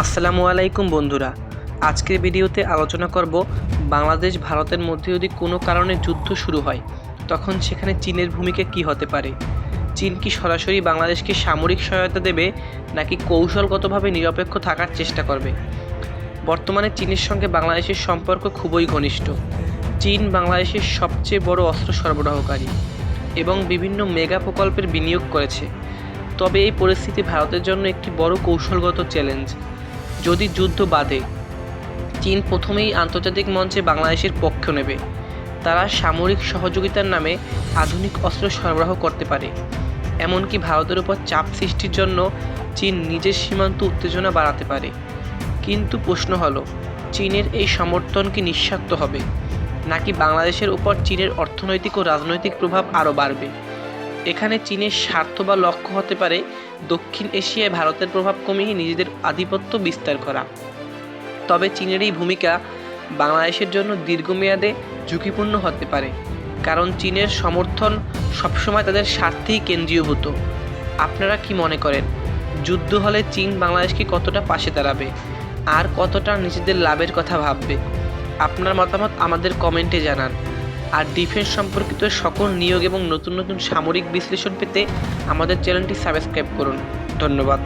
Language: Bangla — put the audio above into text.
আসসালামু আলাইকুম বন্ধুরা। আজকের ভিডিওতে আলোচনা করব বাংলাদেশ ভারতের মধ্যে যদি কোনো কারণে যুদ্ধ শুরু হয়, তখন সেখানে চীনের ভূমিকা কী হতে পারে? চীন কি সরাসরি বাংলাদেশকে সামরিক সহায়তা দেবে, নাকি কৌশলগতভাবে নিরপেক্ষ থাকার চেষ্টা করবে? বর্তমানে চীনের সঙ্গে বাংলাদেশের সম্পর্ক খুবই ঘনিষ্ঠ। চীন বাংলাদেশের সবচেয়ে বড় অস্ত্র সরবরাহকারী এবং বিভিন্ন মেগা প্রকল্পের বিনিয়োগ করেছে। তবে এই পরিস্থিতি ভারতের জন্য একটি বড় কৌশলগত চ্যালেঞ্জ। যদি যুদ্ধ বাধে, চীন প্রথমেই আন্তর্জাতিক মঞ্চে বাংলাদেশের পক্ষ নেবে। তারা সামরিক সহযোগিতার নামে আধুনিক অস্ত্র সরবরাহ করতে পারে। এমনকি ভারতের উপর চাপ সৃষ্টির জন্য চীন নিজের সীমান্ত উত্তেজনা বাড়াতে পারে। কিন্তু প্রশ্ন হলো, চীনের এই সমর্থন কি নিঃস্বার্থ হবে? নাকি বাংলাদেশের উপর চীনের অর্থনৈতিক ও রাজনৈতিক প্রভাব আরও বাড়বে? এখানে চীনের স্বার্থ বা লক্ষ্য হতে পারে, দক্ষিণ এশিয়ায় ভারতের প্রভাব কমিয়ে নিজেদের আধিপত্য বিস্তার করা। তবে চীনের এই ভূমিকা বাংলাদেশের জন্য দীর্ঘমেয়াদে ঝুঁকিপূর্ণ হতে পারে, কারণ চীনের সমর্থন সবসময় তাদের স্বার্থেই কেন্দ্রীয়ভূত আপনারা কি মনে করেন, যুদ্ধ হলে চীন বাংলাদেশকে কতটা পাশে দাঁড়াবে, আর কতটা নিজেদের লাভের কথা ভাববে? আপনার মতামত আমাদের কমেন্টে জানান। আর ডিফেন্স সম্পর্কিত সকল নিয়োগ এবং নতুন নতুন সামরিক বিশ্লেষণ পেতে আমাদের চ্যানেলটি সাবস্ক্রাইব করুন। ধন্যবাদ।